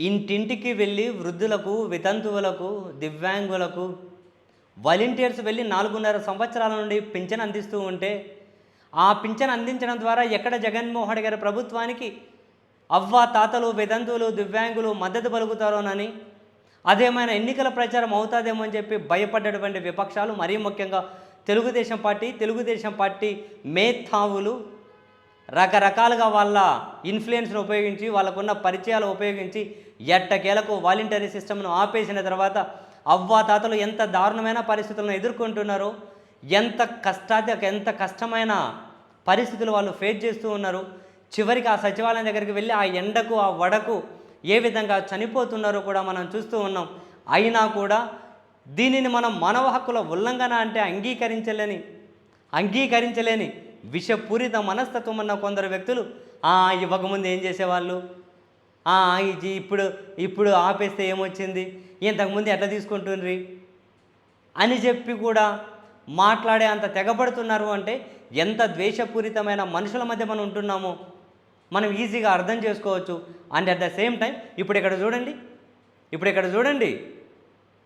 ఇంటింటికి వెళ్ళి వృద్ధులకు వితంతువులకు దివ్యాంగులకు వాలంటీర్స్ వెళ్ళి నాలుగున్నర సంవత్సరాల నుండి పింఛన్ అందిస్తూ ఉంటే ఆ పింఛన్ అందించడం ద్వారా ఎక్కడ జగన్మోహన్ గారి ప్రభుత్వానికి అవ్వ తాతలు వితంతువులు దివ్యాంగులు మద్దతు పలుకుతారోనని అదేమైనా ఎన్నికల ప్రచారం అవుతుందేమో అని చెప్పి భయపడ్డటువంటి విపక్షాలు మరీ ముఖ్యంగా తెలుగుదేశం పార్టీ తెలుగుదేశం పార్టీ మేధావులు రకరకాలుగా వాళ్ళ ఇన్ఫ్లుయెన్స్ను ఉపయోగించి వాళ్ళకున్న పరిచయాలు ఉపయోగించి ఎట్టకేలకు వాలంటరీ సిస్టమ్ను ఆపేసిన తర్వాత అవ్వా తాతలు ఎంత దారుణమైన పరిస్థితులను ఎదుర్కొంటున్నారు ఎంత కష్టాది ఎంత కష్టమైన పరిస్థితులు వాళ్ళు ఫేస్ చేస్తూ ఉన్నారు. చివరికి ఆ సచివాలయం దగ్గరికి వెళ్ళి ఆ ఎండకు ఆ వడకు ఏ విధంగా చనిపోతున్నారో కూడా మనం చూస్తూ ఉన్నాం. అయినా కూడా దీనిని మనం మానవ హక్కుల ఉల్లంఘన అంటే అంగీకరించలేని అంగీకరించలేని విషపూరిత మనస్తత్వం ఉన్న కొందరు వ్యక్తులు "ఆ, ఇవ్వకముందు ఏం చేసేవాళ్ళు? "ఆ, ఇది ఇప్పుడు ఇప్పుడు ఆపేస్తే ఏమొచ్చింది? ఇంతకుముందు ఎట్లా తీసుకుంటుండ్రి? అని చెప్పి కూడా మాట్లాడే అంత తెగబడుతున్నారు అంటే ఎంత ద్వేషపూరితమైన మనుషుల మధ్య మనం ఉంటున్నామో మనం ఈజీగా అర్థం చేసుకోవచ్చు. And at the same time ఇప్పుడు ఇక్కడ చూడండి ఇప్పుడు ఇక్కడ చూడండి.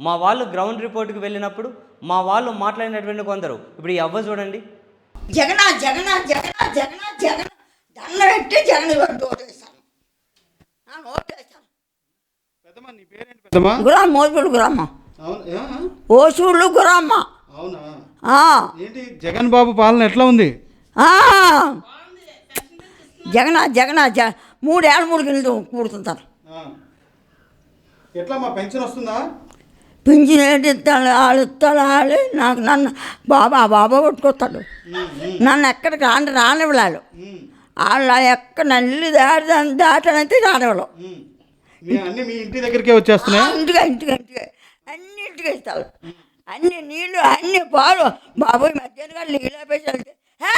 మా వాళ్ళు గ్రౌండ్ రిపోర్ట్కి వెళ్ళినప్పుడు మా వాళ్ళు మాట్లాడినటువంటి కొందరు ఇప్పుడు ఈ అవ్వ చూడండి. జగన జగన జగన జగన జగన. దండ పెట్టి జగన్ కొట్టి ఓటేస్తాను ఓటేస్తాను గురామ్మ మోజుడు గురమ్మ గురమ్మ ఏంటి జగన్ బాబు పాలన ఎట్లా ఉంది. జగన జగన జ మూడేళ్ళ మూడు గిన్నెలు కూడుతుంటారు. ఎట్లా మా పెన్షన్ వస్తుందా? పింఛన్ ఏంటి ఇస్తాడు వాళ్ళు ఇస్తాడు వాళ్ళు నాకు నన్ను బాబా బాబా కొట్టుకొస్తాడు. నన్ను ఎక్కడికి రాని రానివ్వలాడు ఉమ్, వాళ్ళ ఎక్కడ నల్లి దాటి దాటనంటే రానివ్వడం. మీ అన్ని మీ ఇంటి దగ్గరికే వచ్చేస్తున్నాయి? ఇంటిగా ఇంటిగా ఇంటిగా అన్ని ఇంటిగా ఇస్తారు అన్ని నీళ్ళు అన్ని పాలు. బాబోయ్ మధ్యాహ్నం నీళ్ళు ఆపేసారు హే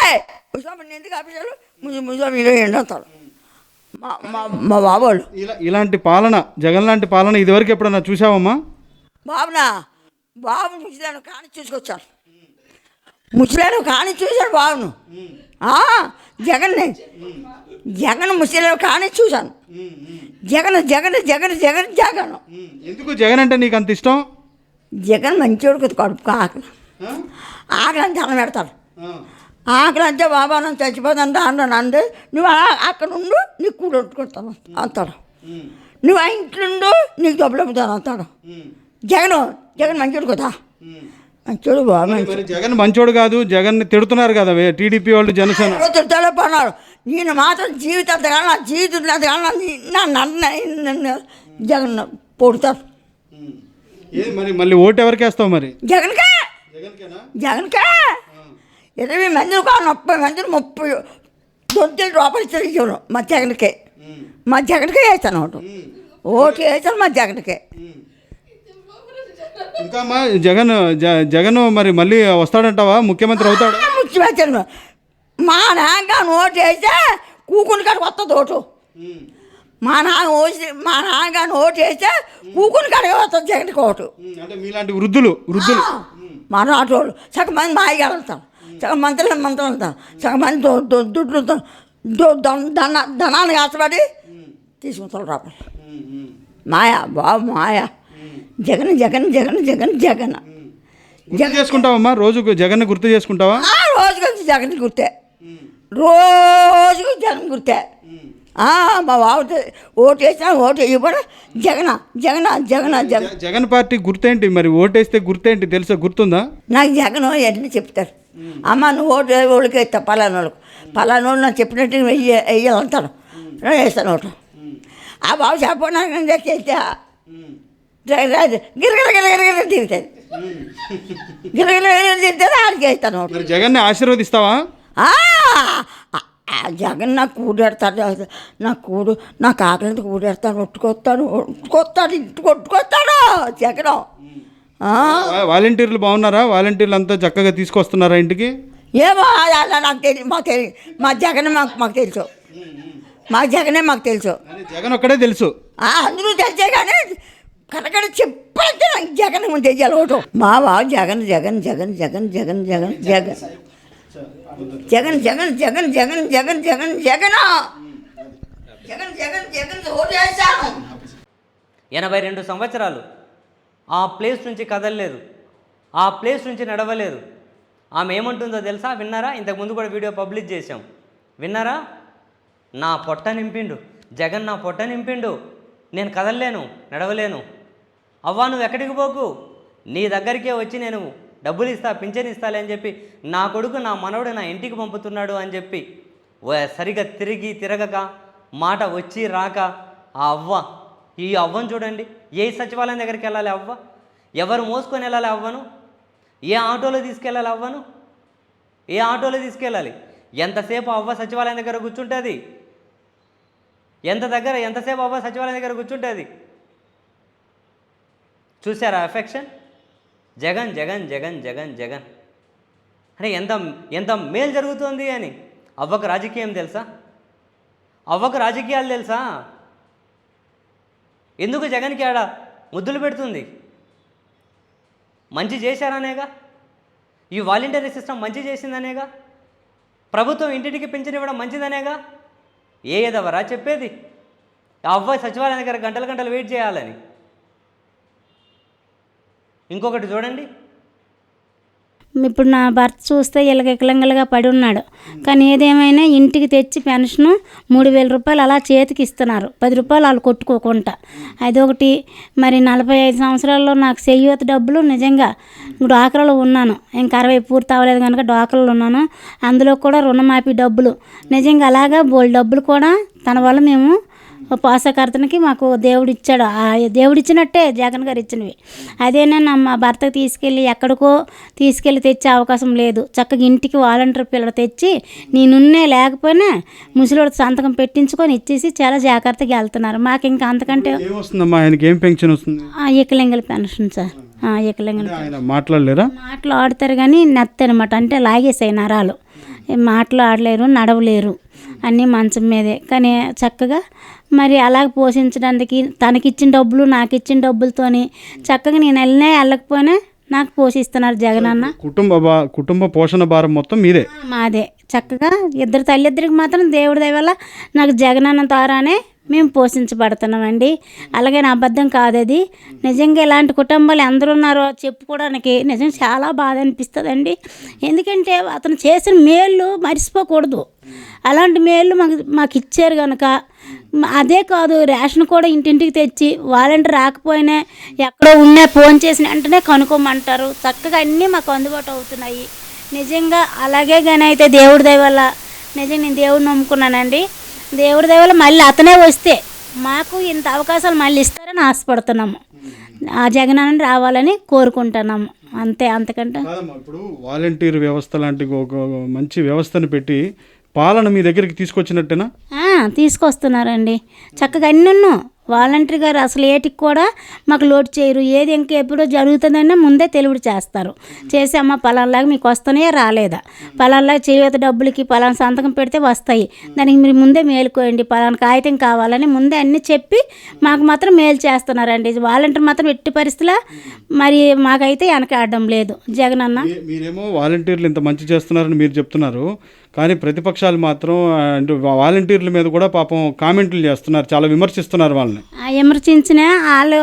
ముసాఫర్ ఎందుకు ఆపేశారు? ముసు ముసాఫర్ నీళ్ళు మా మా మా బాబోళ్ళు. ఇలా ఇలాంటి పాలన జగన్ లాంటి పాలన ఇదివరకు ఎప్పుడన్నా చూసావమ్మా? బాబునా? బాబు ముసలాను కాని చూసుకొచ్చాను ముసలాను కాని చూశాడు బాబును. జగన్ని జగన్ ముసలాను కాని చూశాను. జగన్ జగన్ జగన్ జగన్ జగన్. ఎందుకు జగన్ అంటే నీకు అంత ఇష్టం? జగన్ మంచివాడు కదా కడుపు ఆకలి? ఆకలి అంటే అన్నం పెడతాడు. ఆకలి అంటే బాబా నన్ను చచ్చిపోతుంటే అన్నాను అంది నువ్వు అక్కడ ఉండు నీకు కూడ కొట్టుకుంటాను అంటాడు. ఉమ్, నువ్వు ఆ ఇంట్లో ఉండు నీకు డబ్బులు అమ్ముతాను అంటాడు. జగన్ జగన్ మంచివాడు కదా. మంచోడు మరి- జగన్ మంచోడు కాదు జగన్ తిడుతున్నారు కదా టీడీపీ వాళ్ళు జనసేన. పన్నాడు నేను మాత్రం నా జీవితం నా నన్ను నన్ను జగన్. ఏ మరి మళ్ళీ ఓటు ఎవరికి వేస్తావు మరి? జగన్కే. జగన్కే. ఇరవై మందిని కాదు ముప్పై మందిని ముప్పై దొంతులు రూపాయలు ఇచ్చారు మా జగన్కే. మా జగన్కే వేస్తాను ఓటు. ఓటు వేసాను మా జగన్కే. ఇంకా అమ్మా జగన్ జగన్ మరి మళ్ళీ వస్తాడంటావా? ముఖ్యమంత్రి అవుతాడా? ముఖ్యమంత్రి మా నాన్న ఓటు వేస్తే కూకుని కాడికి వస్తుంది ఓటు. మా నాన్న ఓసి మా నాన్న ఓటు వేస్తే కూకుని కాడికి వస్తుంది జగన్కి ఓటు. ఉమ్. అంటే మీలాంటి వృద్ధులు వృద్ధులు. మన ఆటోళ్ళు సగం మంది మాయిగా వెళ్తాం సగం మంత్రులు మంత్రులు వెళ్తాం సగం మంది దో- దో- దుడ్లు ధన- ధన ధనాన్ని కాసపడి తీసుకుంటారు ఉమ్, మాయా బాబు మాయా. జగన్ జగన్ జగన్ జగన్ జగన్. గుర్తు చేసుకుంటావమ్మా? రోజుకు జగన్ గుర్తు చేసుకుంటావా? రోజుకి వచ్చి జగన్ గుర్తే. రోజుకి జగన్ గుర్తే. మా బాబు ఓటు వేసినా ఓటు ఇవ్వడం? జగన జగన జగన జగన్. జగన్ పార్టీ గుర్తేంటి మరి? ఓటేస్తే గుర్తేంటి? తెలుసా? గుర్తుందా? నాకు జగన్ ఎన్ని చెప్తారు? అమ్మ నువ్వు ఓటు వాళ్ళకి వేస్తా పలానా వాళ్ళకు పలానా వాళ్ళు నాకు చెప్పినట్టు వెయ్యి వెయ్యాలంటాడు వేస్తాను ఓటు. ఆ బాబు చెప్పకుండా చేస్తే. ఉమ్, రాదు గిరగిర గిరగిర గిరగిర తిరుగుతుంది గిరగిర గిరగిర తిరుగుతుంది ఆడికి వేస్తాను మరి జగన్ని ఆశీర్వదిస్తావా? జగన్ నాకు కూడెడతాడు నా కూడు నాకు ఆకలింత కూడెడతాడు ఒట్టుకొస్తాడు ఒట్టుకొస్తాడు ఇంటికి కొట్టుకొస్తాడు జగన్. వాలంటీర్లు బాగున్నారా? వాలంటీర్లు అంతా చక్కగా తీసుకొస్తున్నారా ఇంటికి? ఏమో అలా నాకు తెలియదు మాకు తెలియదు మా జగన్ మాకు మాకు తెలుసు. మా జగనే మాకు తెలుసు. జగన్ ఒక్కడే తెలుసు. ఆ, అందరూ తెలిసే కానీ కనకడ చెప్పంటే నాకు జగన్ ముందే తెలియాలి ఒకటి మా బాబు జగన్ జగన్ జగన్ జగన్ జగన్ జగన్ జగన్ జగన్ జగన్ జగన్ జగన్ జగన్ జగన్ జగన్ జగన్ జగన్ జగన్ ఓటు వేశాను ఎనభై రెండు సంవత్సరాలు ఆ ప్లేస్ నుంచి కదలలేదు ఆ ప్లేస్ నుంచి నడవలేదు ఆమె ఏమంటుందో తెలుసా విన్నారా ఇంతకుముందు కూడా వీడియో పబ్లిష్ చేశాం విన్నారా నా పొట్ట నింపిండు జగన్ నా పొట్ట నింపిండు నేను కదలలేను నడవలేను అవ్వా నువ్వు ఎక్కడికి పోకు? నీ దగ్గరికే వచ్చి నేను డబ్బులు ఇస్తా పింఛన్ ఇస్తాలే అని చెప్పి నా కొడుకు నా మనవడు నా ఇంటికి పంపుతున్నాడు అని చెప్పి సరిగా తిరిగి తిరగక మాట వచ్చి రాక ఆ అవ్వ ఈ అవ్వను చూడండి ఏ సచివాలయం దగ్గరికి వెళ్ళాలి అవ్వ? ఎవరు మోసుకొని వెళ్ళాలి అవ్వను? ఏ ఆటోలో తీసుకెళ్ళాలి అవ్వను? ఏ ఆటోలో తీసుకెళ్ళాలి? ఎంతసేపు అవ్వ సచివాలయం దగ్గర కూర్చుంటుంది? ఎంత దగ్గర ఎంతసేపు అవ్వ సచివాలయం దగ్గర కూర్చుంటుంది? చూసారా అఫెక్షన్ జగన్ జగన్ జగన్ జగన్ జగన్. అంటే ఎంత ఎంత మేలు జరుగుతుంది అని. అవ్వకు రాజకీయం తెలుసా? అవ్వకు రాజకీయాలు తెలుసా? ఎందుకు జగన్కి ఆడ ముద్దులు పెడుతుంది? మంచి చేశారనేగా? ఈ వాలంటరీ సిస్టమ్ మంచి చేసిందనేగా? ప్రభుత్వం ఇంటింటికి పెంచనివ్వడం మంచిదనేగా? ఏ ఏదవరా చెప్పేది? ఆ సచివాలయం దగ్గర గంటల గంటలు వెయిట్ చేయాలని. ఇంకొకటి చూడండి. ఇప్పుడు నా భర్త చూస్తే ఇలగికలంగలుగా పడి ఉన్నాడు. కానీ ఏదేమైనా ఇంటికి తెచ్చి పెన్షను మూడు వేల రూపాయలు అలా చేతికి ఇస్తున్నారు. పది రూపాయలు వాళ్ళు కొట్టుకోకుండా. అదొకటి. మరి నలభై ఐదు సంవత్సరాల్లో నాకు చెయ్యూత డబ్బులు నిజంగా డాక్రాలో ఉన్నాను. ఇంకా అరవై పూర్తి అవ్వలేదు కనుక డాక్రాలో ఉన్నాను. అందులో కూడా రుణమాఫీ డబ్బులు. నిజంగా అలాగా బోల్ డబ్బులు కూడా తన వల్ల మేము పోషకర్తనికి మాకు దేవుడు ఇచ్చాడు ఆ దేవుడు ఇచ్చినట్టే జగన్ గారు ఇచ్చినవి అదేనా మా భర్తకు తీసుకెళ్ళి ఎక్కడికో తీసుకెళ్ళి తెచ్చే అవకాశం లేదు. చక్కగా ఇంటికి వాలంటీర్ పిల్లలు తెచ్చి నేనున్నే లేకపోయినా ముసలివాడు సంతకం పెట్టించుకొని ఇచ్చేసి చాలా జాగ్రత్తగా వెళ్తున్నారు. మాకు ఇంకా అంతకంటే ఆయనకి ఏం పెన్షన్ వస్తుంది? ఆ, ఏకలింగల పెన్షన్ సార్. ఆ, ఏకలింగల మాట్లాడలేరా? మాటలు ఆడతారు కానీ నత్తి అనమాట అంటే లాగేసాయి నరాలు. ఏం మాటలు ఆడలేరు నడవలేరు. అన్నీ మంచం మీదే. కానీ చక్కగా మరి అలాగ పోషించడానికి తనకిచ్చిన డబ్బులు నాకు ఇచ్చిన డబ్బులతోని చక్కగా నేను వెళ్ళినా వెళ్ళకపోయినా నాకు పోషిస్తున్నారు జగన్ అన్న. కుటుంబ కుటుంబ పోషణ భారం మొత్తం మీదే. మాదే. చక్కగా ఇద్దరు తల్లిద్దరికి మాత్రం దేవుడి దయ వల్ల నాకు జగనన్న ద్వారానే మేము పోషించబడుతున్నామండి. అలాగే నా అబద్ధం కాదు అది నిజంగా ఇలాంటి కుటుంబాలు ఎందరు ఉన్నారో చెప్పుకోవడానికి నిజం చాలా బాధ అనిపిస్తుందండి. ఎందుకంటే అతను చేసిన మేళ్ళు మర్చిపోకూడదు అలాంటి మేళ్ళు మాకు మాకు ఇచ్చారు కనుక అదే కాదు రేషన్ కూడా ఇంటింటికి తెచ్చి వాలంటీర్ రాకపోయినా ఎక్కడో ఉన్నా ఫోన్ చేసిన వెంటనే కనుక్కోమంటారు. చక్కగా అన్నీ మాకు అందుబాటు అవుతున్నాయి. నిజంగా అలాగే కానీ అయితే దేవుడి దయ వల్ల నిజంగా నేను దేవుడిని నమ్ముకున్నానండి. దేవుడి దయ వల్ల మళ్ళీ అతనే వస్తే మాకు ఇంత అవకాశాలు మళ్ళీ ఇస్తారని ఆశపడుతున్నాము. ఆ జగనాన్ని రావాలని కోరుకుంటున్నాము. అంతే అంతకంటే. ఇప్పుడు వాలంటీర్ వ్యవస్థ లాంటి ఒక మంచి వ్యవస్థను పెట్టి పాలన మీ దగ్గరికి తీసుకొచ్చినట్టేనా? తీసుకొస్తున్నారండి. చక్కగా అన్నీ వాలంటరీ గారు అసలు ఏటికి కూడా మాకు లోటు చేయరు. ఏది ఇంకా ఎప్పుడో జరుగుతుందన్నా ముందే తెలివిడి చేస్తారు. చేసి అమ్మ పలానాలాగా మీకు వస్తున్నాయా రాలేదా? పలానాలాగా చేయత డబ్బులకి పలానా సంతకం పెడితే వస్తాయి. దానికి మీరు ముందే మేలుకోండి పలానా కాగితం కావాలని ముందే అన్నీ చెప్పి మాకు మాత్రం మేలు చేస్తున్నారండి. వాలంటీర్ మాత్రం ఎట్టి పరిస్థితిలో మరి మాకైతే వెనకాడడం లేదు. జగన్ అన్న మీరేమో వాలంటీర్లు ఇంత మంచి చేస్తున్నారని మీరు చెప్తున్నారు. కానీ ప్రతిపక్షాలు మాత్రం అంటే వాలంటీర్ల మీద కూడా పాపం కామెంట్లు చేస్తున్నారు చాలా విమర్శిస్తున్నారు వాళ్ళని. ఆ విమర్శించిన వాళ్ళు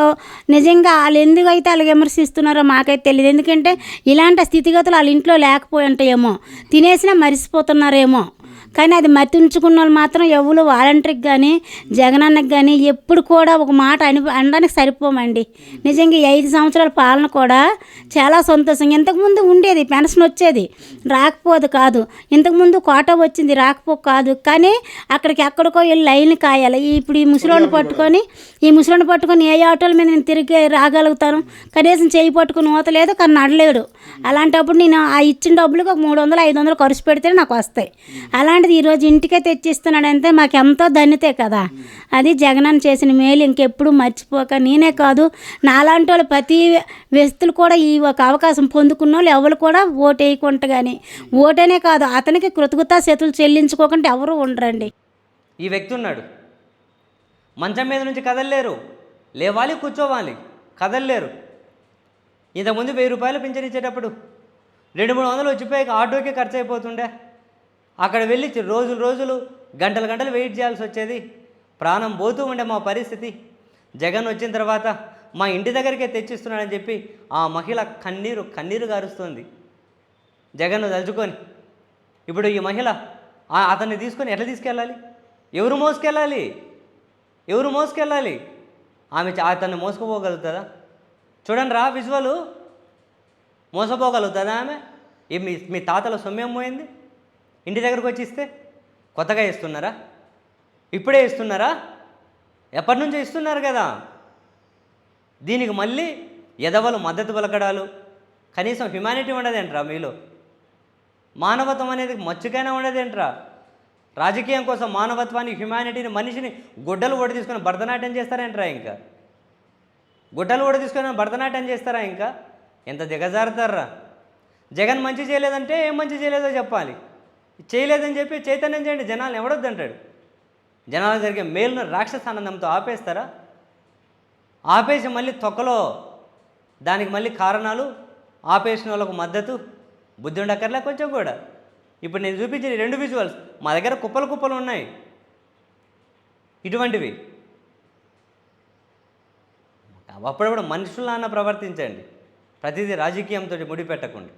నిజంగా వాళ్ళు ఎందుకు అయితే వాళ్ళు విమర్శిస్తున్నారో మాకైతే తెలియదు ఎందుకంటే ఇలాంటి స్థితిగతులు వాళ్ళ ఇంట్లో లేకపోయి ఉంటాయేమో తినేసినా మరిసిపోతున్నారేమో. కానీ అది మతి ఉంచుకున్న వాళ్ళు మాత్రం ఎవరు వాలంటీర్కి కానీ జగనన్నకి కానీ ఎప్పుడు కూడా ఒక మాట అని అనడానికి సరిపోమండి. నిజంగా ఐదు సంవత్సరాల పాలన కూడా చాలా సంతోషం ఇంతకుముందు ఉండేది పెన్షన్ వచ్చేది రాకపోదు కాదు. ఇంతకుముందు కోట వచ్చింది రాకపో కాదు. కానీ అక్కడికి ఎక్కడికో వెళ్ళి లైన్ కాయాలి. ఇప్పుడు ఈ ముసలోని పట్టుకొని ఈ ముసలోని పట్టుకొని ఏ ఆటోల మీద నేను తిరిగి రాగలుగుతాను? కనీసం చేయి పట్టుకుని ఊతలేదు కానీ నడలేడు. అలాంటప్పుడు నేను ఆ ఇచ్చిన డబ్బులకు ఒక మూడు వందలు ఐదు వందలు ఖర్చు పెడితే నాకు వస్తాయి. అలాంటిది ఈరోజు ఇంటికే తెచ్చిస్తున్నాడంటే మాకు ఎంతో ధన్యతే కదా. అది జగనన్న చేసిన మేలు ఇంకెప్పుడు మర్చిపోక నేనే కాదు నాలాంటి వాళ్ళు ప్రతి వ్యక్తులు కూడా ఈ ఒక అవకాశం పొందుకున్న వాళ్ళు ఎవరు కూడా ఓటు వేయకుండా కానీ ఓటనే కాదు అతనికి కృతజ్ఞతా చేతులు చెల్లించుకోకుండా ఎవరు ఉండరండి. ఈ వ్యక్తి ఉన్నాడు. మంచం మీద నుంచి కదలలేరు. లేవాలి కూర్చోవాలి. కదలలేరు. ఇంతకుముందు వెయ్యి రూపాయలు పింఛన్ ఇచ్చేటప్పుడు రెండు మూడు వందలు వచ్చిపోయాక ఆటోకే ఖర్చు అయిపోతుండే. అక్కడ వెళ్ళి రోజులు రోజులు గంటలు గంటలు వెయిట్ చేయాల్సి వచ్చేది. ప్రాణం పోతూ ఉండే మా పరిస్థితి. జగన్ వచ్చిన తర్వాత మా ఇంటి దగ్గరికే తెచ్చిస్తున్నాడని చెప్పి ఆ మహిళ కన్నీరు కన్నీరు గారుస్తుంది. జగన్ తలుచుకొని. ఇప్పుడు ఈ మహిళ అతన్ని తీసుకొని ఎట్లా తీసుకెళ్ళాలి? ఎవరు మోసుకెళ్ళాలి? ఎవరు మోసుకెళ్ళాలి? ఆమె అతన్ని మోసుకుపోగలుగుతుందా చూడండి రా విజువలు. మోసపోగలుగుతుందా ఆమె? మీ మీ తాతల సొమ్మేం పోయింది? ఇంటి దగ్గరకు వచ్చి ఇస్తే కొత్తగా ఇస్తున్నారా ఇప్పుడే ఇస్తున్నారా ఎప్పటి నుంచో ఇస్తున్నారు కదా. దీనికి మళ్ళీ ఎదవలు మద్దతు పలకడాలు కనీసం హ్యుమానిటీ ఉండదేంట్రా మీలో? మానవత్వం అనేది మచ్చుకైనా ఉండదేంట్రా? రాజకీయం కోసం మానవత్వాన్ని హ్యుమానిటీని మనిషిని గుడ్డలు ఓడి తీసుకొని భరతనాట్యం చేస్తారేంట్రా ఇంకా? గుడ్డలు ఓడి తీసుకొని భరతనాట్యం చేస్తారా ఇంకా? ఎంత దిగజారుతారా? జగన్ మంచి చేయలేదంటే ఏం మంచి చేయలేదో చెప్పాలి. చేయలేదని చెప్పి చైతన్యం చేయండి జనాలు ఎవడొద్దంటాడు? జనాలు జరిగే మేలును రాక్షసానందంతో ఆపేస్తారా? ఆపేసి మళ్ళీ తొక్కలో దానికి మళ్ళీ కారణాలు ఆపేసిన వాళ్ళకు మద్దతు బుద్ధి ఉండక్కర్లే కొంచెం కూడా. ఇప్పుడు నేను చూపించిన రెండు విజువల్స్ మా దగ్గర కుప్పలు కుప్పలు ఉన్నాయి. ఇటువంటివి. అప్పుడప్పుడు మనుషులాన్న ప్రవర్తించండి. ప్రతిదీ రాజకీయంతో ముడిపెట్టకుండా.